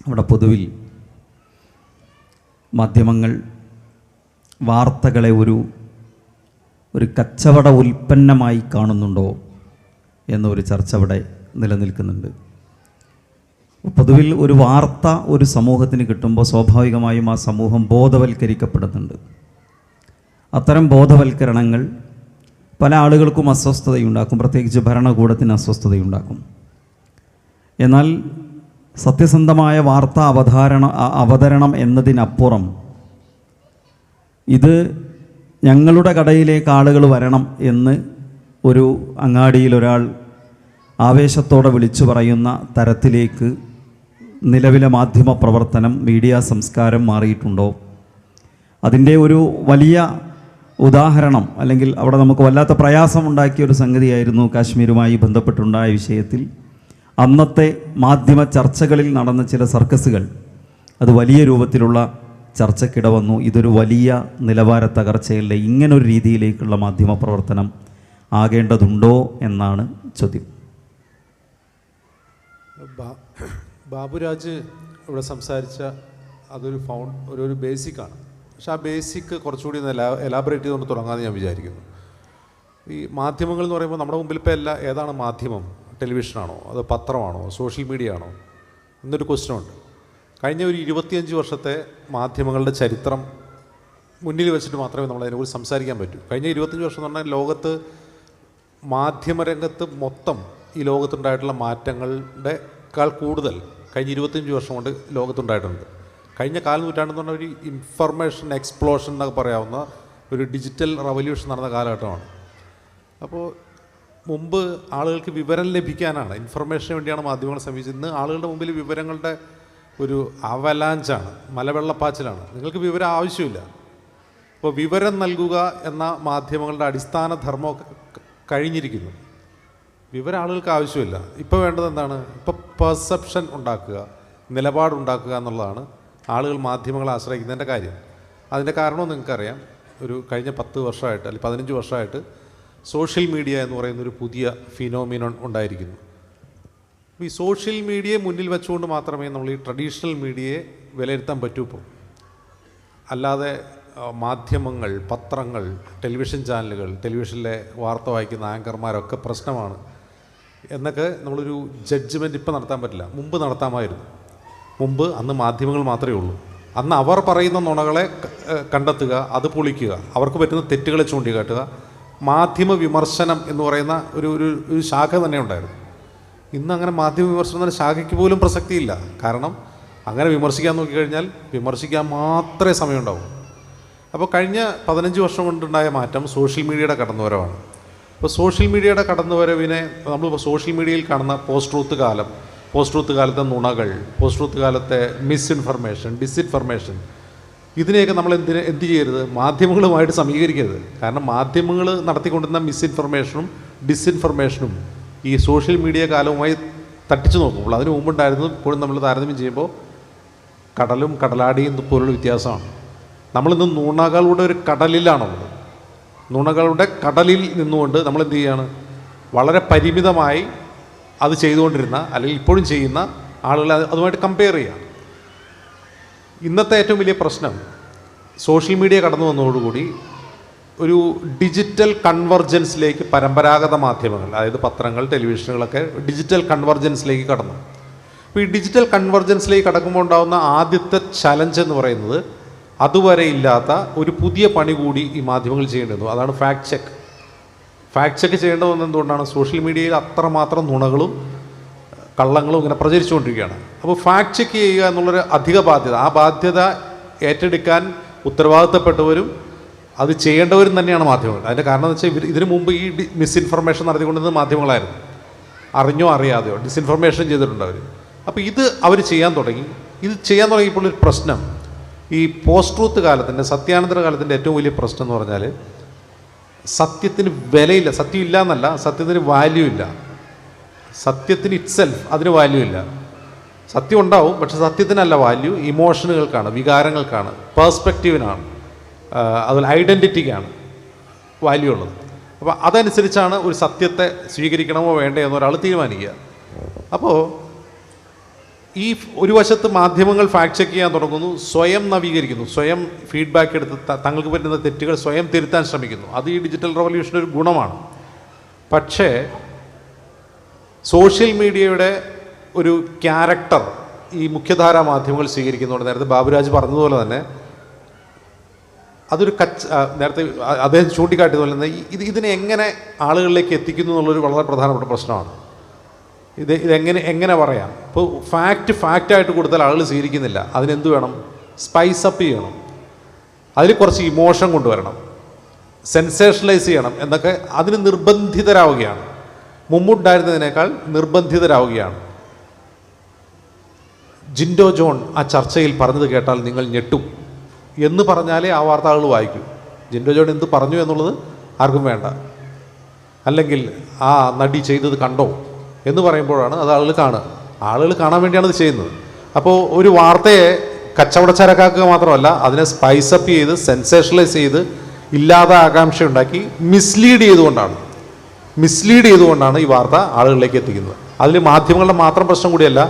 അവിടെ പൊതുവിൽ മാധ്യമങ്ങൾ വാർത്തകളെ ഒരു ഒരു കച്ചവട ഉൽപ്പന്നമായി കാണുന്നുണ്ടോ എന്നൊരു ചർച്ച അവിടെ നിലനിൽക്കുന്നുണ്ട്. പൊതുവിൽ ഒരു വാർത്ത ഒരു സമൂഹത്തിന് കിട്ടുമ്പോൾ സ്വാഭാവികമായും ആ സമൂഹം ബോധവൽക്കരിക്കപ്പെടുന്നുണ്ട്. അത്തരം ബോധവൽക്കരണങ്ങൾ പല ആളുകൾക്കും അസ്വസ്ഥതയുണ്ടാക്കും പ്രത്യേകിച്ച് ഭരണകൂടത്തിന് അസ്വസ്ഥതയുണ്ടാക്കും. എന്നാൽ സത്യസന്ധമായ വാർത്ത അവതാരണ അവതരണം എന്നതിനപ്പുറം ഇത് ഞങ്ങളുടെ കടയിലേക്ക് ആളുകൾ വരണം എന്ന് ഒരു അങ്ങാടിയിൽ ഒരാൾ ആവേശത്തോടെ വിളിച്ചു പറയുന്ന തരത്തിലേക്ക് നിലവിലെ മാധ്യമ പ്രവർത്തനം മീഡിയ സംസ്കാരം മാറിയിട്ടുണ്ടോ? അതിന്റെ ഒരു വലിയ ഉദാഹരണം അല്ലെങ്കിൽ അവിടെ നമുക്ക് വല്ലാത്ത പ്രയാസമുണ്ടാക്കിയ ഒരു സംഗതിയായിരുന്നു കാശ്മീരുമായി ബന്ധപ്പെട്ടുണ്ടായ വിഷയത്തിൽ. അന്നത്തെ മാധ്യമ ചർച്ചകളിൽ നടന്ന ചില സർക്കസുകൾ അത് വലിയ രൂപത്തിലുള്ള ചർച്ചക്കിട വന്നു. ഇതൊരു വലിയ നിലവാര തകർച്ചയല്ലേ. ഇങ്ങനൊരു രീതിയിലേക്കുള്ള മാധ്യമ പ്രവർത്തനം ആകേണ്ടതുണ്ടോ എന്നാണ് ചോദ്യം. ബാബുരാജ് ഇവിടെ സംസാരിച്ച അതൊരു ഫൗണ്ട് ഒരു ഒരു ബേസിക്കാണ്. പക്ഷെ ആ ബേസിക് കുറച്ചുകൂടി ഒന്ന് എലാ എലാബറേറ്റ് ചെയ്തുകൊണ്ട് തുടങ്ങാമെന്ന് ഞാൻ വിചാരിക്കുന്നു. ഈ മാധ്യമങ്ങൾ എന്ന് പറയുമ്പോൾ നമ്മുടെ മുമ്പിൽ ഇപ്പോൾ എല്ലാ ഏതാണ് മാധ്യമം? ടെലിവിഷനാണോ? അത് പത്രമാണോ? സോഷ്യൽ മീഡിയ ആണോ എന്നൊരു ക്വസ്റ്റ്യൻ ഉണ്ട് കഴിഞ്ഞ ഒരു ഇരുപത്തിയഞ്ച് വർഷത്തെ മാധ്യമങ്ങളുടെ ചരിത്രം മുന്നിൽ വെച്ചിട്ട് മാത്രമേ നമ്മൾ അതിനെക്കുറിച്ച് സംസാരിക്കാൻ പറ്റൂ. കഴിഞ്ഞ ഇരുപത്തഞ്ച് വർഷം എന്ന് പറഞ്ഞാൽ ലോകത്ത് മാധ്യമരംഗത്ത് മൊത്തം ഈ ലോകത്തുണ്ടായിട്ടുള്ള മാറ്റങ്ങളുടെക്കാൾ കൂടുതൽ കഴിഞ്ഞ ഇരുപത്തഞ്ച് വർഷം കൊണ്ട് ലോകത്തുണ്ടായിട്ടുണ്ട്. കഴിഞ്ഞ കാല നൂറ്റാണ്ടെന്ന് പറഞ്ഞാൽ ഒരു ഇൻഫർമേഷൻ എക്സ്പ്ലോഷൻ എന്നൊക്കെ പറയാവുന്ന ഒരു ഡിജിറ്റൽ റവല്യൂഷൻ നടന്ന കാലഘട്ടമാണ്. അപ്പോൾ മുമ്പ് ആളുകൾക്ക് വിവരം ലഭിക്കാനാണ്. ഇൻഫർമേഷന് വേണ്ടിയാണ് മാധ്യമങ്ങൾ സമീപിച്ചത് ഇന്ന് ആളുകളുടെ മുമ്പിൽ വിവരങ്ങളുടെ ഒരു അവലാഞ്ചാണ്. മലവെള്ളപ്പാച്ചിലാണ്. നിങ്ങൾക്ക് വിവരം ആവശ്യമില്ല. അപ്പോൾ വിവരം നൽകുക എന്ന മാധ്യമങ്ങളുടെ അടിസ്ഥാന ധർമ്മം കഴിഞ്ഞിരിക്കുന്നു. വിവരം ആളുകൾക്ക് ആവശ്യമില്ല. ഇപ്പോൾ വേണ്ടത് എന്താണ്? ഇപ്പോൾ പെർസെപ്ഷൻ ഉണ്ടാക്കുക നിലപാടുണ്ടാക്കുക എന്നുള്ളതാണ് ആളുകൾ മാധ്യമങ്ങളെ ആശ്രയിക്കുന്നതിന്റെ കാര്യം. അതിന്റെ കാരണവും നിങ്ങൾക്കറിയാം. ഒരു കഴിഞ്ഞ പത്ത് വർഷമായിട്ട് അല്ലെങ്കിൽ പതിനഞ്ച് വർഷമായിട്ട് സോഷ്യൽ മീഡിയ എന്ന് പറയുന്ന ഒരു പുതിയ ഫിനോമിനോൺ ഉണ്ടായിരിക്കുന്നു. ഈ സോഷ്യൽ മീഡിയയെ മുന്നിൽ വെച്ചുകൊണ്ട് മാത്രമേ നമ്മൾ ഈ ട്രഡീഷണൽ മീഡിയയെ വിലയിരുത്താൻ പറ്റൂ ഇപ്പോൾ അല്ലാതെ മാധ്യമങ്ങൾ പത്രങ്ങൾ ടെലിവിഷൻ ചാനലുകൾ ടെലിവിഷനിലെ വാർത്ത വായിക്കുന്ന ആങ്കർമാരൊക്കെ പ്രശ്നമാണ്. എന്നൊക്കെ നമ്മളൊരു ജഡ്ജ്മെന്റ് ഇപ്പം നടത്താൻ പറ്റില്ല. മുമ്പ് നടത്താമായിരുന്നു. മുമ്പ് അന്ന് മാധ്യമങ്ങൾ മാത്രമേ ഉള്ളൂ. അന്ന് അവർ പറയുന്ന നുണകളെ കണ്ടെത്തുക അത് പൊളിക്കുക അവർക്ക് പറ്റുന്ന തെറ്റുകളെ ചൂണ്ടിക്കാട്ടുക മാധ്യമ വിമർശനം എന്ന് പറയുന്ന ഒരു ഒരു ഒരു ശാഖ തന്നെ ഉണ്ടായിരുന്നു. ഇന്ന് അങ്ങനെ മാധ്യമ വിമർശനം എന്ന ശാഖയ്ക്ക് പോലും പ്രസക്തിയില്ല. കാരണം അങ്ങനെ വിമർശിക്കാൻ നോക്കിക്കഴിഞ്ഞാൽ വിമർശിക്കാൻ മാത്രമേ സമയമുണ്ടാവൂ. അപ്പോൾ കഴിഞ്ഞ പതിനഞ്ച് വർഷം കൊണ്ടുണ്ടായ മാറ്റം സോഷ്യൽ മീഡിയയുടെ കടന്നുവരവാണ്. അപ്പോൾ സോഷ്യൽ മീഡിയയുടെ കടന്നുവരവിനെ നമ്മളിപ്പോൾ സോഷ്യൽ മീഡിയയിൽ കാണുന്ന പോസ്റ്റ് ട്രൂത്ത് കാലം പോസ്റ്റ് ട്രൂത്ത് കാലത്തെ നുണകൾ പോസ്റ്റ് ട്രൂത്ത് കാലത്തെ മിസ്ഇൻഫർമേഷൻ ഡിസ്ഇൻഫർമേഷൻ ഇതിനെയൊക്കെ നമ്മൾ എന്തിന് എന്ത് ചെയ്യരുത്? മാധ്യമങ്ങളുമായിട്ട് സമീകരിക്കരുത്. കാരണം മാധ്യമങ്ങൾ നടത്തിക്കൊണ്ടിരുന്ന മിസ്ഇൻഫർമേഷനും ഡിസ്ഇൻഫർമേഷനും ഈ സോഷ്യൽ മീഡിയ കാലവുമായി തട്ടിച്ചു നോക്കുമ്പോൾ അതിന് മുമ്പുണ്ടായിരുന്നത് ഇപ്പോഴും നമ്മൾ താരതമ്യം ചെയ്യുമ്പോൾ കടലും കടലാടിയും പോലുള്ള വ്യത്യാസമാണ്. നമ്മളിന്ന് നുണകളുടെ ഒരു കടലിലാണുള്ളത്. നുണകളുടെ കടലിൽ നിന്നുകൊണ്ട് നമ്മൾ എന്ത് ചെയ്യാണ്? വളരെ പരിമിതമായി അത് ചെയ്തുകൊണ്ടിരുന്ന അല്ലെങ്കിൽ ഇപ്പോഴും ചെയ്യുന്ന ആളുകളെ അതുമായിട്ട് കമ്പയർ ചെയ്യുക ഇന്നത്തെ ഏറ്റവും വലിയ പ്രശ്നം സോഷ്യൽ മീഡിയ കടന്നു വന്നതോടുകൂടി ഒരു ഡിജിറ്റൽ കൺവർജൻസിലേക്ക് പരമ്പരാഗത മാധ്യമങ്ങൾ അതായത് പത്രങ്ങൾ ടെലിവിഷനുകളൊക്കെ ഡിജിറ്റൽ കൺവർജൻസിലേക്ക് കടന്നു. അപ്പോൾ ഈ ഡിജിറ്റൽ കൺവർജൻസിലേക്ക് കടക്കുമ്പോൾ ഉണ്ടാകുന്ന ആദ്യത്തെ ചലഞ്ച് എന്ന് പറയുന്നത് അതുവരെ ഇല്ലാത്ത ഒരു പുതിയ പണി കൂടി ഈ മാധ്യമങ്ങൾ ചെയ്യേണ്ടത് അതാണ് ഫാക്ട് ചെക്ക്. ഫാക്ട് ചെക്ക് ചെയ്യേണ്ടത് വന്നത് എന്തുകൊണ്ടാണ് സോഷ്യൽ മീഡിയയിൽ അത്രമാത്രം നുണകളും കള്ളങ്ങളും ഇങ്ങനെ പ്രചരിച്ചുകൊണ്ടിരിക്കുകയാണ്. അപ്പോൾ ഫാക്ട് ചെക്ക് ചെയ്യുക എന്നുള്ളൊരു അധിക ബാധ്യത. ആ ബാധ്യത ഏറ്റെടുക്കാൻ ഉത്തരവാദിത്തപ്പെട്ടവരും അത് ചെയ്യേണ്ടവരും തന്നെയാണ് മാധ്യമങ്ങൾ. അതിന്റെ കാരണം എന്ന് വെച്ചാൽ ഇവർ ഇതിനു മുമ്പ് ഈ മിസ്ഇൻഫർമേഷൻ നടത്തിക്കൊണ്ടിരുന്നത് മാധ്യമങ്ങളായിരുന്നു. അറിഞ്ഞോ അറിയാതെയോ ഡിസ്ഇൻഫർമേഷൻ ചെയ്തിട്ടുണ്ട് അവർ അപ്പോൾ ഇത് അവർ ചെയ്യാൻ തുടങ്ങി. ഇത് ചെയ്യാൻ തുടങ്ങിയപ്പോൾ ഒരു പ്രശ്നം. ഈ പോസ്റ്റ് ട്രൂത്ത് കാലത്തിന്റെ സത്യാനന്തര കാലത്തിന്റെ ഏറ്റവും വലിയ പ്രശ്നം എന്ന് പറഞ്ഞാൽ സത്യത്തിന് വിലയില്ല. സത്യം ഇല്ല എന്നല്ല സത്യത്തിന് വാല്യൂ ഇല്ല. സത്യത്തിന് ഇറ്റ്സെൽഫ് അതിന് വാല്യൂ ഇല്ല. സത്യം ഉണ്ടാവും പക്ഷെ സത്യത്തിനല്ല വാല്യൂ ഇമോഷനുകൾക്കാണ് വികാരങ്ങൾക്കാണ് പേഴ്സ്പെക്റ്റീവിനാണ് അതുപോലെ ഐഡന്റിറ്റിക്കാണ് വാല്യൂ ഉള്ളത്. അപ്പോൾ അതനുസരിച്ചാണ് ഒരു സത്യത്തെ സ്വീകരിക്കണമോ വേണ്ടേ എന്ന് ഒരാൾ തീരുമാനിക്കുക. അപ്പോൾ ഈ ഒരു വശത്ത് മാധ്യമങ്ങൾ ഫാക്ട് ചെക്ക് ചെയ്യാൻ തുടങ്ങുന്നു സ്വയം നവീകരിക്കുന്നു സ്വയം ഫീഡ്ബാക്ക് എടുത്ത് തങ്ങൾക്ക് പറ്റുന്ന തെറ്റുകൾ സ്വയം തിരുത്താൻ ശ്രമിക്കുന്നു. അത് ഈ ഡിജിറ്റൽ റവല്യൂഷന്റെ ഒരു ഗുണമാണ്. പക്ഷേ സോഷ്യൽ മീഡിയയുടെ ഒരു ക്യാരക്ടർ ഈ മുഖ്യധാരാ മാധ്യമങ്ങൾ സ്വീകരിക്കുന്നുണ്ട്. നേരത്തെ ബാബുരാജ് പറഞ്ഞതുപോലെ തന്നെ അതൊരു കച്ച നേരത്തെ അദ്ദേഹം ചൂണ്ടിക്കാട്ടിയതുപോലെ തന്നെ ഇത് ഇതിനെ എങ്ങനെ ആളുകളിലേക്ക് എത്തിക്കുന്നു എന്നുള്ളൊരു വളരെ പ്രധാനപ്പെട്ട പ്രശ്നമാണ്. ഇത് ഇതെങ്ങനെ എങ്ങനെ പറയാം? ഇപ്പോൾ ഫാക്റ്റ് ഫാക്റ്റായിട്ട് കൊടുത്താൽ ആളുകൾ സ്വീകരിക്കുന്നില്ല. അതിനെന്ത് വേണം? സ്പൈസ് അപ്പ് ചെയ്യണം. അതിൽ കുറച്ച് ഇമോഷൻ കൊണ്ടുവരണം. സെൻസേഷണലൈസ് ചെയ്യണം. എന്നൊക്കെ അതിന് നിർബന്ധിതരാവുകയാണ്. മുമ്പുണ്ടായിരുന്നതിനേക്കാൾ നിർബന്ധിതരാവുകയാണ്. ജിൻഡോ ജോൺ ആ ചർച്ചയിൽ പറഞ്ഞത് കേട്ടാൽ നിങ്ങൾ ഞെട്ടും. എന്ന് പറഞ്ഞാലേ ആ വാർത്തകൾ വായിക്കൂ. ജിൻഡോ ജോൺ എന്ത് പറഞ്ഞു എന്നുള്ളത് ആർക്കും വേണ്ട. അല്ലെങ്കിൽ ആ നടി ചെയ്തത് കണ്ടോ എന്ന് പറയുമ്പോഴാണ് അത് ആളുകൾ കാണുക. ആളുകൾ കാണാൻ വേണ്ടിയാണ് ഇത് ചെയ്യുന്നത്. അപ്പോൾ ഒരു വാർത്തയെ കച്ചവടച്ചരക്കാക്കുക മാത്രമല്ല അതിനെ സ്പൈസപ്പ് ചെയ്ത് സെൻസേഷണലൈസ് ചെയ്ത് ഇല്ലാതെ ആകാംക്ഷ ഉണ്ടാക്കി മിസ്ലീഡ് ചെയ്തുകൊണ്ടാണ്. മിസ്ലീഡ് ചെയ്തുകൊണ്ടാണ് ഈ വാർത്ത ആളുകളിലേക്ക് എത്തിക്കുന്നത്. അതിൽ മാധ്യമങ്ങളുടെ മാത്രം പ്രശ്നം കൂടിയല്ല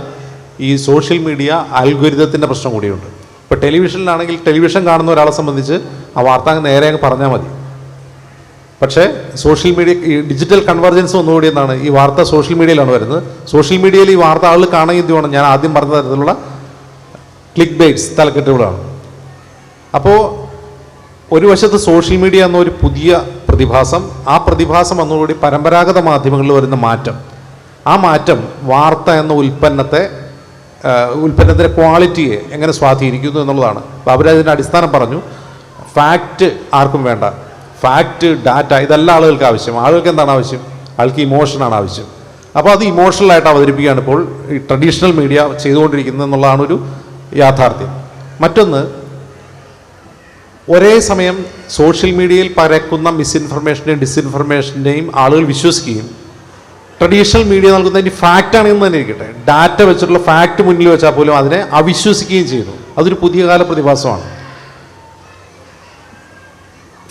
ഈ സോഷ്യൽ മീഡിയ അൽഗുരിതത്തിന്റെ പ്രശ്നം കൂടിയുണ്ട്. ഇപ്പോൾ ടെലിവിഷനിലാണെങ്കിൽ ടെലിവിഷൻ കാണുന്ന ഒരാളെ സംബന്ധിച്ച് ആ വാർത്ത അങ്ങ് നേരെ അങ്ങ് പറഞ്ഞാൽ മതി. പക്ഷേ സോഷ്യൽ മീഡിയ ഈ ഡിജിറ്റൽ കൺവർജൻസ് വന്നുകൂടിയെന്നാണ് ഈ വാർത്ത സോഷ്യൽ മീഡിയയിലാണ് വരുന്നത്. സോഷ്യൽ മീഡിയയിൽ ഈ വാർത്ത ആളുകൾ കാണുകയും ഞാൻ ആദ്യം പറഞ്ഞ തരത്തിലുള്ള ക്ലിക്ക് ബേറ്റ്സ് തലക്കെട്ടുകളാണ്. അപ്പോൾ ഒരു വശത്ത് സോഷ്യൽ മീഡിയ എന്നൊരു പുതിയ പ്രതിഭാസം ആ പ്രതിഭാസം വന്നതോടുകൂടി പരമ്പരാഗത മാധ്യമങ്ങളിൽ വരുന്ന മാറ്റം. ആ മാറ്റം വാർത്ത എന്ന ഉൽപ്പന്നത്തെ ഉൽപ്പന്നത്തിന്റെ ക്വാളിറ്റിയെ എങ്ങനെ സ്വാധീനിക്കുന്നു എന്നുള്ളതാണ്. അപ്പോൾ അവരതിന്റെ അടിസ്ഥാനം പറഞ്ഞു ഫാക്റ്റ് ആർക്കും വേണ്ട. ഫാക്റ്റ് ഡാറ്റ ഇതെല്ലാം ആളുകൾക്ക് ആവശ്യം. ആളുകൾക്ക് എന്താണ് ആവശ്യം? ആൾക്ക് ഇമോഷനാണ് ആവശ്യം. അപ്പോൾ അത് ഇമോഷണലായിട്ട് അവതരിപ്പിക്കുകയാണ് ഇപ്പോൾ ഈ ട്രഡീഷണൽ മീഡിയ ചെയ്തുകൊണ്ടിരിക്കുന്നത് എന്നുള്ളതാണ് ഒരു യാഥാർത്ഥ്യം. മറ്റൊന്ന് ഒരേ സമയം സോഷ്യൽ മീഡിയയിൽ പരക്കുന്ന മിസ്ഇൻഫർമേഷന്റെയും ഡിസ്ഇൻഫർമേഷന്റെയും ആളുകൾ വിശ്വസിക്കുകയും ട്രഡീഷണൽ മീഡിയ നൽകുന്ന അതിന്റെ ഫാക്റ്റ് ആണെന്ന് തന്നെ ഇരിക്കട്ടെ. ഡാറ്റ വെച്ചിട്ടുള്ള ഫാക്റ്റ് മുന്നിൽ വെച്ചാൽ പോലും അതിനെ അവിശ്വസിക്കുകയും ചെയ്യുന്നു. അതൊരു പുതിയ കാല പ്രതിഭാസമാണ്.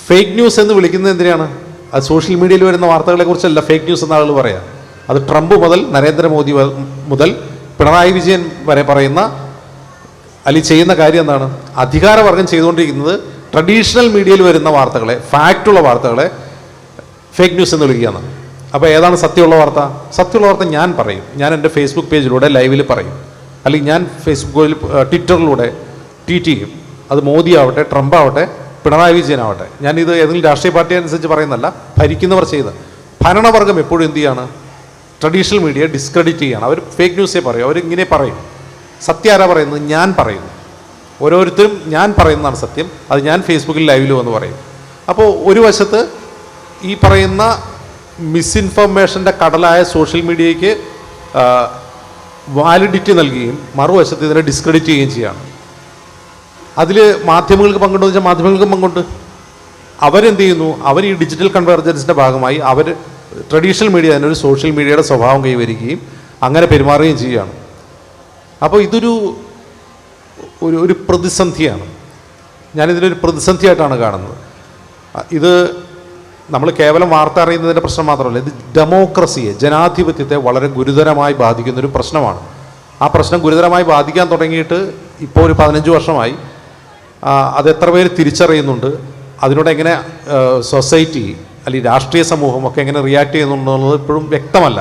ഫേക്ക് ന്യൂസ് എന്ന് വിളിക്കുന്നത് എന്തിനാണ്? അത് സോഷ്യൽ മീഡിയയിൽ വരുന്ന വാർത്തകളെക്കുറിച്ചല്ല ഫേക്ക് ന്യൂസ് എന്ന ആളുകൾ പറയാം. അത് ട്രംപ് മുതൽ നരേന്ദ്രമോദി മുതൽ പിണറായി വിജയൻ വരെ പറയുന്ന അല്ലെങ്കിൽ ചെയ്യുന്ന കാര്യം എന്താണ്? അധികാരവർഗം ചെയ്തുകൊണ്ടിരിക്കുന്നത് ട്രഡീഷണൽ മീഡിയയിൽ വരുന്ന വാർത്തകളെ ഫാക്റ്റുള്ള വാർത്തകളെ ഫേക്ക് ന്യൂസ് എന്ന് വിളിക്കുകയാണ്. അപ്പോൾ ഏതാണ് സത്യമുള്ള വാർത്ത? സത്യമുള്ള വാർത്ത ഞാൻ പറയും. ഞാൻ എന്റെ ഫേസ്ബുക്ക് പേജിലൂടെ ലൈവിൽ പറയും. അല്ലെങ്കിൽ ഞാൻ ഫേസ്ബുക്കിൽ ട്വിറ്ററിലൂടെ ട്വീറ്റ് ചെയ്യും. അത് മോദി ആവട്ടെ ട്രംപ് ആവട്ടെ പിണറായി വിജയൻ ആവട്ടെ. ഞാനിത് ഏതെങ്കിലും രാഷ്ട്രീയ പാർട്ടി അനുസരിച്ച് പറയുന്നല്ല ഭരിക്കുന്നവർ ചെയ്ത് ഭരണവർഗം എപ്പോഴും എന്ത് ചെയ്യാണ്? ട്രഡീഷണൽ മീഡിയ ഡിസ്ക്രെഡിറ്റ് ചെയ്യാണ്. അവർ ഫേക്ക് ന്യൂസേ പറയും. അവർ ഇങ്ങനെ പറയും. സത്യം ആരാ പറയുന്നത്? ഞാൻ പറയുന്നു. ഓരോരുത്തരും ഞാൻ പറയുന്നതാണ് സത്യം. അത് ഞാൻ ഫേസ്ബുക്കിൽ ലൈവിൽ എന്ന് പറയും. അപ്പോൾ ഒരു വശത്ത് ഈ പറയുന്ന മിസ്ഇൻഫർമേഷന്റെ കടലായ സോഷ്യൽ മീഡിയയ്ക്ക് വാലിഡിറ്റി നൽകുകയും മറുവശത്ത് ഇതിനെ ഡിസ്ക്രെഡിറ്റ് ചെയ്യുകയും ചെയ്യുകയാണ് അതിൽ മാധ്യമങ്ങൾക്ക് പങ്കുണ്ടോ എന്ന് വെച്ചാൽ മാധ്യമങ്ങൾക്കും പങ്കുണ്ട്. അവരെന്ത് ചെയ്യുന്നു അവർ ഈ ഡിജിറ്റൽ കൺവെർജൻസിന്റെ ഭാഗമായി അവർ ട്രഡീഷണൽ മീഡിയ തന്നെ ഒരു സോഷ്യൽ മീഡിയയുടെ സ്വഭാവം കൈവരിക്കുകയും അങ്ങനെ പെരുമാറുകയും ചെയ്യുകയാണ്. അപ്പോൾ ഇതൊരു ഒരു ഒരു പ്രതിസന്ധിയാണ്. ഞാനിതിനൊരു പ്രതിസന്ധിയായിട്ടാണ് കാണുന്നത്. ഇത് നമ്മൾ കേവലം വാർത്ത അറിയുന്നതിന്റെ പ്രശ്നം മാത്രമല്ല ഇത് ഡെമോക്രസിയെ ജനാധിപത്യത്തെ വളരെ ഗുരുതരമായി ബാധിക്കുന്നൊരു പ്രശ്നമാണ്. ആ പ്രശ്നം ഗുരുതരമായി ബാധിക്കാൻ തുടങ്ങിയിട്ട് ഇപ്പോൾ ഒരു പതിനഞ്ച് വർഷമായി അത് എത്ര പേര് തിരിച്ചറിയുന്നുണ്ട് അതിനോട് എങ്ങനെ സൊസൈറ്റി അല്ലെങ്കിൽ രാഷ്ട്രീയ സമൂഹമൊക്കെ എങ്ങനെ റിയാക്ട് ചെയ്യുന്നുണ്ടെന്നുള്ളത് ഇപ്പോഴും വ്യക്തമല്ല.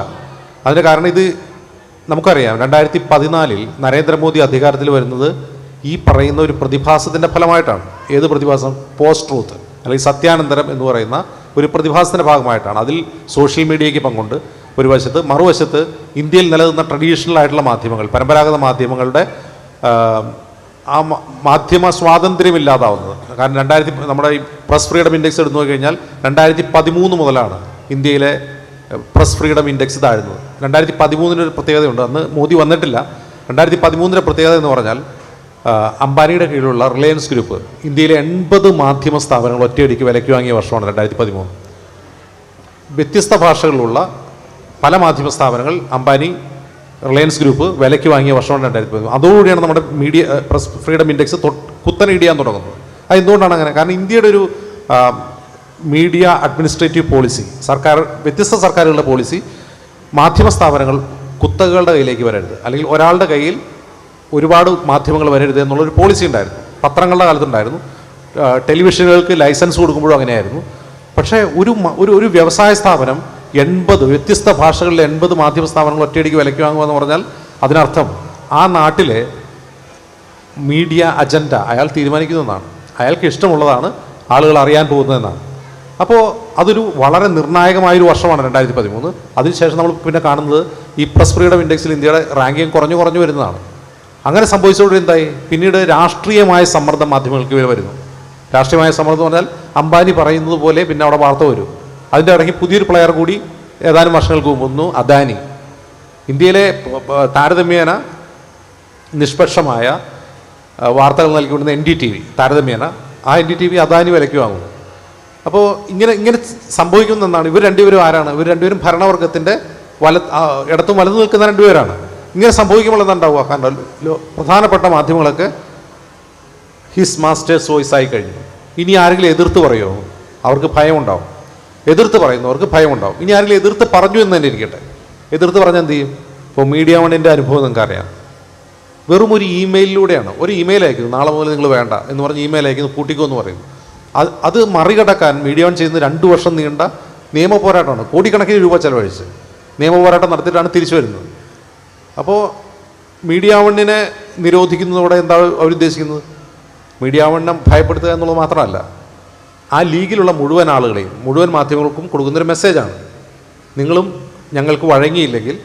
അതിന്റെ കാരണം ഇത് നമുക്കറിയാം രണ്ടായിരത്തി പതിനാലിൽ നരേന്ദ്രമോദി അധികാരത്തിൽ വരുന്നത് ഈ പറയുന്ന ഒരു പ്രതിഭാസത്തിന്റെ ഫലമായിട്ടാണ്. ഏത് പ്രതിഭാസം? പോസ്റ്റ് ട്രൂത്ത് അല്ലെങ്കിൽ സത്യാനന്തരം എന്ന് പറയുന്ന ഒരു പ്രതിഭാസത്തിന്റെ ഭാഗമായിട്ടാണ്. അതിൽ സോഷ്യൽ മീഡിയയ്ക്ക് പങ്കുണ്ട്. ഒരു വശത്ത് മറുവശത്ത് ഇന്ത്യയിൽ നിലനിന്ന ട്രഡീഷണൽ ആയിട്ടുള്ള മാധ്യമങ്ങൾ പരമ്പരാഗത മാധ്യമങ്ങളുടെ ആ, മാധ്യമ സ്വാതന്ത്ര്യം ഇല്ലാതാവുന്നത്. കാരണം രണ്ടായിരത്തി നമ്മുടെ ഈ പ്രസ് ഫ്രീഡം ഇൻഡെക്സ് എടുത്തു നോക്കിക്കഴിഞ്ഞാൽ രണ്ടായിരത്തി പതിമൂന്ന് മുതലാണ് ഇന്ത്യയിലെ പ്രസ് ഫ്രീഡം ഇൻഡെക്സ് താഴുന്നത്. രണ്ടായിരത്തി പതിമൂന്നിന് ഒരു പ്രത്യേകതയുണ്ട്. അന്ന് മോദി വന്നിട്ടില്ല. രണ്ടായിരത്തി പതിമൂന്നിന്റെ പ്രത്യേകത എന്ന് പറഞ്ഞാൽ അംബാനിയുടെ കീഴിലുള്ള റിലയൻസ് ഗ്രൂപ്പ് ഇന്ത്യയിലെ എൺപത് മാധ്യമ സ്ഥാപനങ്ങൾ ഒറ്റയടിക്ക് വിലയ്ക്ക് വാങ്ങിയ വർഷമാണ് രണ്ടായിരത്തി പതിമൂന്ന് വ്യത്യസ്ത ഭാഷകളിലുള്ള പല മാധ്യമ സ്ഥാപനങ്ങൾ അംബാനി റിലയൻസ് ഗ്രൂപ്പ് വിലയ്ക്ക് വാങ്ങിയ വർഷമാണ് രണ്ടായിരത്തി പതിമൂന്ന് അതോടുകൂടിയാണ് നമ്മുടെ മീഡിയ പ്രസ് ഫ്രീഡം ഇൻഡെക്സ് കുത്തനെ ഇടിയാൻ തുടങ്ങുന്നത്. അത് എന്തുകൊണ്ടാണ് അങ്ങനെ? കാരണം ഇന്ത്യയുടെ ഒരു മീഡിയ അഡ്മിനിസ്ട്രേറ്റീവ് പോളിസി സർക്കാർ വ്യത്യസ്ത സർക്കാരുകളുടെ പോളിസി മാധ്യമ സ്ഥാപനങ്ങൾ കുത്തകകളുടെ കയ്യിലേക്ക് വരരുത്. അല്ലെങ്കിൽ ഒരാളുടെ കയ്യിൽ ഒരുപാട് മാധ്യമങ്ങൾ വരരുത് എന്നുള്ളൊരു പോളിസി ഉണ്ടായിരുന്നു. പത്രങ്ങളുടെ കാലത്തുണ്ടായിരുന്നു. ടെലിവിഷനുകൾക്ക് ലൈസൻസ് കൊടുക്കുമ്പോഴും അങ്ങനെയായിരുന്നു. പക്ഷേ ഒരു ഒരു ഒരു വ്യവസായ സ്ഥാപനം എൺപത് വ്യത്യസ്ത ഭാഷകളിലെ എൺപത് മാധ്യമ സ്ഥാപനങ്ങൾ ഒറ്റയടിക്ക് വിലയ്ക്ക് വാങ്ങുക എന്ന് പറഞ്ഞാൽ അതിനർത്ഥം ആ നാട്ടിലെ മീഡിയ അജണ്ട അയാൾ തീരുമാനിക്കുന്നതാണ് അയാൾക്ക് ഇഷ്ടമുള്ളതാണ് ആളുകൾ അറിയാൻ പോകുന്നതെന്നാണ് അപ്പോൾ അതൊരു വളരെ നിർണായകമായൊരു വർഷമാണ് രണ്ടായിരത്തി പതിമൂന്ന്. അതിനുശേഷം നമ്മൾ പിന്നെ കാണുന്നത് ഈ പ്രസ് ഫ്രീഡം ഇൻഡെക്സിൽ ഇന്ത്യയുടെ റാങ്കിങ് കുറഞ്ഞു കുറഞ്ഞു വരുന്നതാണ്. അങ്ങനെ സംഭവിച്ചതോടെ എന്തായി? പിന്നീട് രാഷ്ട്രീയമായ സമ്മർദ്ദം മാധ്യമങ്ങൾക്ക് വരുന്നു. രാഷ്ട്രീയമായ സമ്മർദ്ദം പറഞ്ഞാൽ അംബാനി പറയുന്നത് പോലെ പിന്നെ അവിടെ വാർത്ത വരും. അതിന്റെ ഇടയ്ക്ക് പുതിയൊരു പ്ലെയർ കൂടി ഏതാനും വർഷങ്ങൾക്ക് മുമ്പ് വന്നു അദാനി. ഇന്ത്യയിലെ താരതമ്യേന നിഷ്പക്ഷമായ വാർത്തകൾ നൽകിക്കൊണ്ടിരുന്ന എൻ ഡി ടി വി താരതമ്യേന ആ N D T V Adani വിലയ്ക്ക് വാങ്ങുന്നു. അപ്പോൾ ഇങ്ങനെ ഇങ്ങനെ സംഭവിക്കുന്ന എന്നാണ് ഇവർ രണ്ടുപേരും ആരാണ്? ഇവർ രണ്ടുപേരും ഭരണവർഗത്തിന്റെ വല ഇടത്തും വലതു നിൽക്കുന്ന രണ്ടുപേരാണ്. ഇങ്ങനെ സംഭവിക്കുമ്പോൾ എന്താണ്ടാവുക കാരണം പ്രധാനപ്പെട്ട മാധ്യമങ്ങളൊക്കെ ഹിസ് മാസ്റ്റേഴ്സ് വോയിസ് ആയി കഴിഞ്ഞു. ഇനി ആരെങ്കിലും എതിർത്ത് പറയുമോ അവർക്ക് ഭയമുണ്ടാവും. എതിർത്ത് പറയുന്നവർക്ക് ഭയമുണ്ടാവും. ഇനി ആരെങ്കിലും എതിർത്ത് പറഞ്ഞു എന്ന് തന്നെ ഇരിക്കട്ടെ. എതിർത്ത് പറഞ്ഞാൽ എന്ത് ചെയ്യും? ഇപ്പോൾ മീഡിയ വണ്ണിന്റെ അനുഭവം നിങ്ങൾക്ക് അറിയാം വെറും ഒരു ഇമെയിലിലൂടെയാണ്. ഒരു ഇമെയിൽ അയക്കുന്നു നാളെ മുതൽ നിങ്ങൾ വേണ്ട എന്ന് പറഞ്ഞ് ഇമെയിൽ അയക്കുന്നു കൂട്ടിക്കോ എന്ന് പറയുന്നു. അത് അത് മറികടക്കാൻ മീഡിയ വൺ ചെയ്യുന്ന രണ്ട് വർഷം നീണ്ട നിയമ പോരാട്ടമാണ്. കോടിക്കണക്കിന് രൂപ ചെലവഴിച്ച് നിയമ പോരാട്ടം നടത്തിയിട്ടാണ് തിരിച്ചു വരുന്നത്. അപ്പോൾ മീഡിയ വണ്ണിനെ നിരോധിക്കുന്നതോടെ എന്താ അവരുദ്ദേശിക്കുന്നത്? മീഡിയ വണ്ണം ഭയപ്പെടുത്തുക എന്നുള്ളത് മാത്രമല്ല ആ ലീഗിലുള്ള മുഴുവൻ ആളുകളെയും മുഴുവൻ മാധ്യമങ്ങൾക്കും കൊടുക്കുന്നൊരു മെസ്സേജാണ്. നിങ്ങളും ഞങ്ങൾക്ക് വഴങ്ങിയില്ലെങ്കിൽ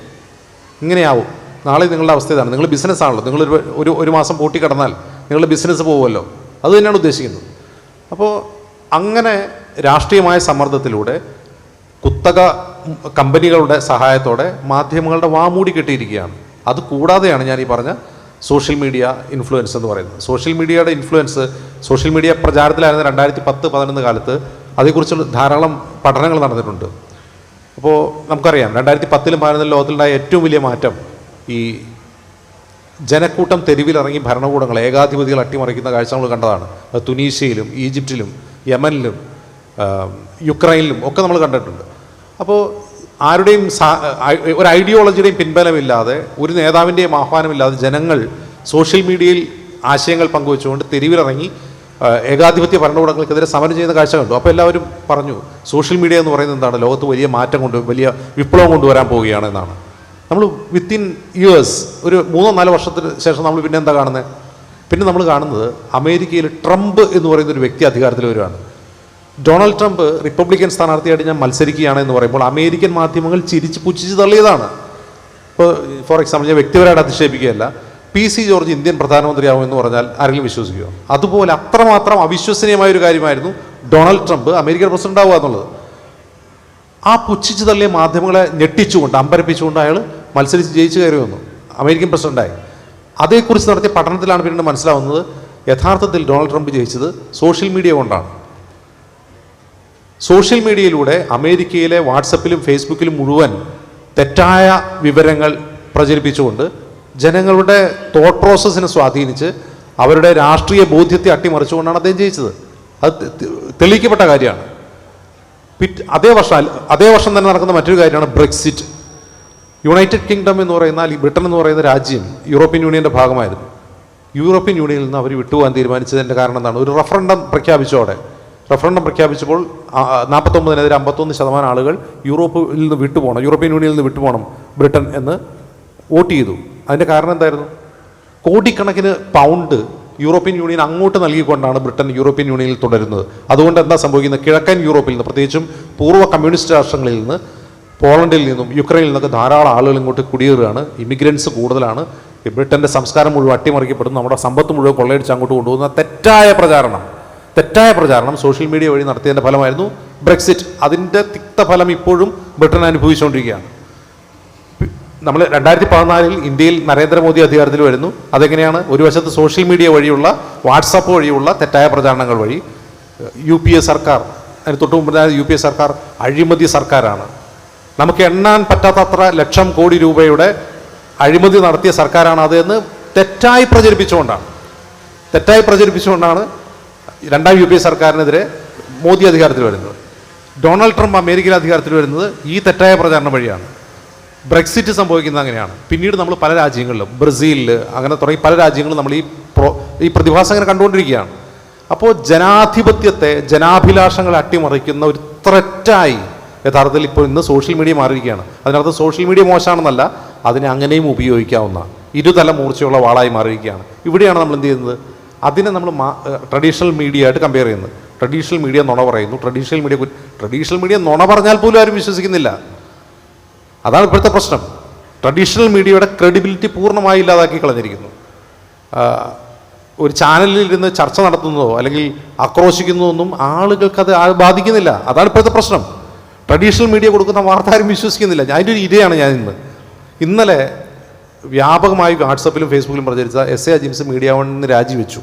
ഇങ്ങനെയാവും. നാളെ നിങ്ങളുടെ അവസ്ഥ ഇതാണ് നിങ്ങൾ ബിസിനസ് ആണല്ലോ. നിങ്ങൾ ഒരു ഒരു മാസം പൂട്ടി കിടന്നാൽ നിങ്ങളുടെ ബിസിനസ് പോകുമല്ലോ അത് തന്നെയാണ് ഉദ്ദേശിക്കുന്നത്. അപ്പോൾ അങ്ങനെ രാഷ്ട്രീയമായ സമ്മർദ്ദത്തിലൂടെ കുത്തക കമ്പനികളുടെ സഹായത്തോടെ മാധ്യമങ്ങളുടെ വാമൂടി കിട്ടിയിരിക്കുകയാണ്. അത് കൂടാതെയാണ് ഞാൻ ഈ പറഞ്ഞ സോഷ്യൽ മീഡിയ ഇൻഫ്ലുവൻസ് എന്ന് പറയുന്നത്. സോഷ്യൽ മീഡിയയുടെ ഇൻഫ്ലുവൻസ് സോഷ്യൽ മീഡിയ പ്രചാരത്തിലായിരുന്ന രണ്ടായിരത്തി പത്ത് പതിനൊന്ന് കാലത്ത് അതേക്കുറിച്ചുള്ള ധാരാളം പഠനങ്ങൾ നടന്നിട്ടുണ്ട്. അപ്പോൾ നമുക്കറിയാം രണ്ടായിരത്തി പത്തിലും പതിനൊന്നിലും ലോകത്തിലുണ്ടായ ഏറ്റവും വലിയ മാറ്റം ഈ ജനക്കൂട്ടം തെരുവിലിറങ്ങി ഭരണകൂടങ്ങൾ ഏകാധിപതികൾ അട്ടിമറിക്കുന്ന കാഴ്ച നമ്മൾ കണ്ടതാണ്. തുനീഷ്യയിലും ഈജിപ്തിലും യമനിലും യുക്രൈനിലും ഒക്കെ നമ്മൾ കണ്ടിട്ടുണ്ട്. അപ്പോൾ ആരുടെയും ഒരു ഐഡിയോളജിയുടെയും പിൻബലമില്ലാതെ ഒരു നേതാവിന്റെയും ആഹ്വാനമില്ലാതെ ജനങ്ങൾ സോഷ്യൽ മീഡിയയിൽ ആശയങ്ങൾ പങ്കുവെച്ചുകൊണ്ട് തെരുവിലിറങ്ങി ഏകാധിപത്യ ഭരണകൂടങ്ങൾക്കെതിരെ സമരം ചെയ്യുന്ന കാഴ്ച കണ്ടു. അപ്പോൾ എല്ലാവരും പറഞ്ഞു സോഷ്യൽ മീഡിയ എന്ന് പറയുന്നത് എന്താണ്? ലോകത്ത് വലിയ മാറ്റം കൊണ്ട് വലിയ വിപ്ലവം കൊണ്ടുവരാൻ പോവുകയാണ് എന്നാണ്. നമ്മൾ വിത്തിൻ ഇയേഴ്സ് ഒരു മൂന്നോ നാലോ വർഷത്തിന് ശേഷം നമ്മൾ പിന്നെ എന്താ കാണുന്നത്? പിന്നെ നമ്മൾ കാണുന്നത് അമേരിക്കയിൽ ട്രംപ് എന്ന് പറയുന്ന ഒരു വ്യക്തി അധികാരത്തിൽ വരുവാണ്. ഡൊണാൾഡ് ട്രംപ് റിപ്പബ്ലിക്കൻ സ്ഥാനാർത്ഥിയായിട്ട് ഞാൻ മത്സരിക്കുകയാണ് എന്ന് പറയുമ്പോൾ അമേരിക്കൻ മാധ്യമങ്ങൾ ചിരിച്ച് പുച്ഛിച്ച് തള്ളിയതാണ്. ഇപ്പോൾ ഫോർ എക്സാമ്പിൾ ഞാൻ വ്യക്തിപരമായിട്ട് അധിക്ഷേപിക്കുകയല്ല. പി സി ജോർജ് ഇന്ത്യൻ പ്രധാനമന്ത്രിയാവും എന്ന് പറഞ്ഞാൽ ആരെങ്കിലും വിശ്വസിക്കുമോ അതുപോലെ അത്രമാത്രം അവിശ്വസനീയമായ ഒരു കാര്യമായിരുന്നു ഡൊണാൾഡ് ട്രംപ് അമേരിക്കൻ പ്രസിഡന്റ് ആവുക എന്നുള്ളത്. ആ പുച്ഛിച്ച് തള്ളിയ മാധ്യമങ്ങളെ ഞെട്ടിച്ചുകൊണ്ട് അമ്പരപ്പിച്ചുകൊണ്ട് അയാൾ മത്സരിച്ച് ജയിച്ചു കയറി അമേരിക്കൻ പ്രസിഡന്റായി. അതേക്കുറിച്ച് നടത്തിയ പഠനത്തിലാണ് പിന്നീട് മനസ്സിലാവുന്നത്. യഥാർത്ഥത്തിൽ ഡൊണാൾഡ് ട്രംപ് ജയിച്ചത് സോഷ്യൽ മീഡിയ കൊണ്ടാണ്. സോഷ്യൽ മീഡിയയിലൂടെ അമേരിക്കയിലെ വാട്സപ്പിലും ഫേസ്ബുക്കിലും മുഴുവൻ തെറ്റായ വിവരങ്ങൾ പ്രചരിപ്പിച്ചുകൊണ്ട് ജനങ്ങളുടെ തോട്ട് പ്രോസസ്സിനെ സ്വാധീനിച്ച് അവരുടെ രാഷ്ട്രീയ ബോധ്യത്തെ അട്ടിമറിച്ചുകൊണ്ടാണ് അദ്ദേഹം ജയിച്ചത്. അത് തെളിയിക്കപ്പെട്ട കാര്യമാണ്. പിറ്റ് അതേ വർഷം അതേ വർഷം തന്നെ നടക്കുന്ന മറ്റൊരു കാര്യമാണ് ബ്രെക്സിറ്റ്. യുണൈറ്റഡ് കിങ്ഡം എന്ന് പറയുന്ന അല്ലെങ്കിൽ ബ്രിട്ടൻ എന്ന് പറയുന്ന രാജ്യം യൂറോപ്യൻ യൂണിയന്റെ ഭാഗമായിരുന്നു. യൂറോപ്യൻ യൂണിയനിൽ നിന്ന് അവർ വിട്ടുപോകാൻ തീരുമാനിച്ചതിന്റെ കാരണം എന്താണ്? ഒരു റഫറണ്ടം പ്രഖ്യാപിച്ചോടെ റഫറണ്ടം പ്രഖ്യാപിച്ചപ്പോൾ നാൽപ്പത്തൊമ്പതിനെതിരെ അമ്പത്തൊന്ന് ശതമാനം ആളുകൾ യൂറോപ്പിൽ നിന്ന് വിട്ടുപോകണം യൂറോപ്യൻ യൂണിയനിൽ നിന്ന് വിട്ടുപോകണം ബ്രിട്ടൻ എന്ന് വോട്ട് ചെയ്തു. അതിന്റെ കാരണം എന്തായിരുന്നു? കോടിക്കണക്കിന് പൗണ്ട് യൂറോപ്യൻ യൂണിയൻ അങ്ങോട്ട് നൽകിക്കൊണ്ടാണ് ബ്രിട്ടൻ യൂറോപ്യൻ യൂണിയനിൽ തുടരുന്നത്. അതുകൊണ്ട് എന്താ സംഭവിക്കുന്നത്? കിഴക്കൻ യൂറോപ്പിൽ നിന്ന് പ്രത്യേകിച്ചും പൂർവ കമ്മ്യൂണിസ്റ്റ് രാഷ്ട്രങ്ങളിൽ നിന്ന് പോളണ്ടിൽ നിന്നും യുക്രൈനിൽ നിന്നൊക്കെ ധാരാളം ആളുകൾ ഇങ്ങോട്ട് കുടിയേറുകയാണ്. ഇമിഗ്രൻസ് കൂടുതലാണ്. ബ്രിട്ടന്റെ സംസ്കാരം മുഴുവൻ അട്ടിമറിക്കപ്പെടുന്നു. നമ്മുടെ സമ്പത്ത് മുഴുവൻ കൊള്ളയടിച്ച് അങ്ങോട്ട് കൊണ്ടുപോകുന്ന തെറ്റായ പ്രചാരണം. തെറ്റായ പ്രചാരണം സോഷ്യൽ മീഡിയ വഴി നടത്തിയതിന്റെ ഫലമായിരുന്നു ബ്രെക്സിറ്റ്. അതിന്റെ തിക്തഫലം ഇപ്പോഴും ബ്രിട്ടൻ അനുഭവിച്ചുകൊണ്ടിരിക്കുകയാണ്. നമ്മൾ രണ്ടായിരത്തി പതിനാലിൽ ഇന്ത്യയിൽ നരേന്ദ്രമോദി അധികാരത്തിൽ വരുന്നു. അതെങ്ങനെയാണ്? ഒരു വശത്ത് സോഷ്യൽ മീഡിയ വഴിയുള്ള വാട്സപ്പ് വഴിയുള്ള തെറ്റായ പ്രചാരണങ്ങൾ വഴി യു പി എ സർക്കാർ അതിന് തൊട്ട് മുമ്പ് യു പി എ സർക്കാർ അഴിമതി സർക്കാരാണ്. നമുക്ക് എണ്ണാൻ പറ്റാത്തത്ര ലക്ഷം കോടി രൂപയുടെ അഴിമതി നടത്തിയ സർക്കാരാണ് അത് എന്ന് തെറ്റായി പ്രചരിപ്പിച്ചുകൊണ്ടാണ്. തെറ്റായി പ്രചരിപ്പിച്ചുകൊണ്ടാണ് രണ്ടാം യു പി എ സർക്കാരിനെതിരെ മോദി അധികാരത്തിൽ വരുന്നത്. ഡൊണാൾഡ് ട്രംപ് അമേരിക്കയിൽ അധികാരത്തിൽ വരുന്നത് ഈ തെറ്റായ പ്രചാരണം വഴിയാണ്. ബ്രെക്സിറ്റ് സംഭവിക്കുന്നത് അങ്ങനെയാണ്. പിന്നീട് നമ്മൾ പല രാജ്യങ്ങളിലും ബ്രസീലിൽ അങ്ങനെ തുടങ്ങി പല രാജ്യങ്ങളും നമ്മൾ ഈ ഈ പ്രതിഭാസം അങ്ങനെ കണ്ടുകൊണ്ടിരിക്കുകയാണ്. അപ്പോൾ ജനാധിപത്യത്തെ ജനാഭിലാഷങ്ങളെ അട്ടിമറിക്കുന്ന ഒരു ത്രെറ്റായി യഥാർത്ഥത്തിൽ ഇപ്പോൾ ഇന്ന് സോഷ്യൽ മീഡിയ മാറിയിരിക്കുകയാണ്. അതിനർത്ഥം സോഷ്യൽ മീഡിയ മോശമാണെന്നല്ല അതിനെ അങ്ങനെയും ഉപയോഗിക്കാവുന്ന ഇരുതല മൂർച്ചയുള്ള വാളായി മാറിയിരിക്കുകയാണ്. ഇവിടെയാണ് നമ്മൾ എന്ത് ചെയ്യുന്നത്? അതിനെ നമ്മൾ ട്രഡീഷണൽ മീഡിയ ആയിട്ട് കമ്പയർ ചെയ്യുന്നത്. ട്രഡീഷണൽ മീഡിയ നുണ പറയുന്നു. ട്രഡീഷണൽ മീഡിയ ട്രഡീഷണൽ മീഡിയ നുണ പറഞ്ഞാൽ പോലും ആരും വിശ്വസിക്കുന്നില്ല. അതാണ് ഇപ്പോഴത്തെ പ്രശ്നം. ട്രഡീഷണൽ മീഡിയയുടെ ക്രെഡിബിലിറ്റി പൂർണമായി ഇല്ലാതാക്കി കളഞ്ഞിരിക്കുന്നു. ഒരു ചാനലിൽ ഇരുന്ന് ചർച്ച നടത്തുന്നതോ അല്ലെങ്കിൽ ആക്രോശിക്കുന്നതോ ഒന്നും ആളുകൾക്ക് അത് ബാധിക്കുന്നില്ല. അതാണ് ഇപ്പോഴത്തെ പ്രശ്നം. ട്രഡീഷണൽ മീഡിയ കൊടുക്കുന്ന വാർത്ത ആരും വിശ്വസിക്കുന്നില്ല. ഞാൻ ഒരു ഇരയാണ് ഞാൻ ഇന്ന്. ഇന്നലെ വ്യാപകമായി വാട്സപ്പിലും ഫേസ്ബുക്കിലും പ്രചരിച്ച എസ് എ അജിംസ് മീഡിയ വണ്ണിൽ നിന്ന് രാജിവെച്ചു.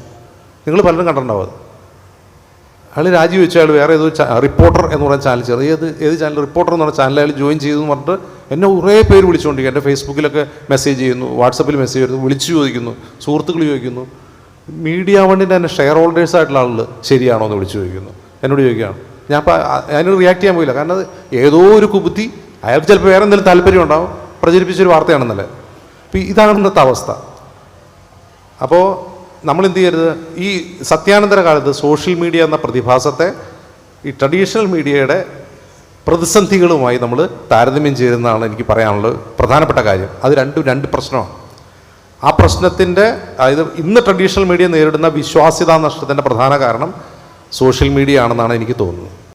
നിങ്ങൾ പലരും കണ്ടിട്ടുണ്ടാവും അയാൾ രാജിവെച്ചു അയാൾ വേറെ ഏതോ റിപ്പോർട്ടർ എന്ന് പറയുന്ന ചാനൽ ചേർന്ന് ഏത് ഏത് ചാനൽ റിപ്പോർട്ടർ എന്ന് പറഞ്ഞ ചാനൽ അയാൾ ജോയിൻ ചെയ്തു എന്ന് പറഞ്ഞിട്ട് എന്നെ കുറേ പേര് വിളിച്ചുകൊണ്ടിരിക്കും എന്റെ ഫേസ്ബുക്കിലൊക്കെ മെസ്സേജ് ചെയ്യുന്നു വാട്സപ്പിൽ മെസ്സേജ് വരുന്നു വിളിച്ചു ചോദിക്കുന്നു സുഹൃത്തുക്കൾ ചോദിക്കുന്നു. മീഡിയ വണ്ണിന്റെ തന്നെ ഷെയർ ഹോൾഡേഴ്സ് ആയിട്ടുള്ള ആളുകൾ ശരിയാണോ എന്ന് വിളിച്ചു ചോദിക്കുന്നു. എന്നോട് ചോദിക്കുകയാണ്. ഞാൻ അപ്പോൾ അതിനോട് റിയാക്ട് ചെയ്യാൻ പോയില്ല. കാരണം അത് ഏതോ ഒരു കുബുദ്ധി അയാൾക്ക് ചിലപ്പോൾ വേറെ എന്തെങ്കിലും താല്പര്യം ഉണ്ടാവും. പ്രചരിപ്പിച്ചൊരു വാർത്തയാണെന്നല്ലേ. ഇതാണ് ഇന്നത്തെ അവസ്ഥ. അപ്പോൾ നമ്മൾ എന്ത് ചെയ്യരുത് ഈ സത്യാനന്തര കാലത്ത് സോഷ്യൽ മീഡിയ എന്ന പ്രതിഭാസത്തെ ഈ ട്രഡീഷണൽ മീഡിയയുടെ പ്രതിസന്ധികളുമായി നമ്മൾ താരതമ്യം ചെയ്യുന്നതാണ് എനിക്ക് പറയാനുള്ളത് പ്രധാനപ്പെട്ട കാര്യം. അത് രണ്ടും രണ്ട് പ്രശ്നമാണ്. ആ പ്രശ്നത്തിന്റെ അതായത് ഇന്ന് ട്രഡീഷണൽ മീഡിയ നേരിടുന്ന വിശ്വാസ്യതാ നഷ്ടത്തിന്റെ പ്രധാന കാരണം സോഷ്യൽ മീഡിയ ആണെന്നാണ് എനിക്ക് തോന്നുന്നത്.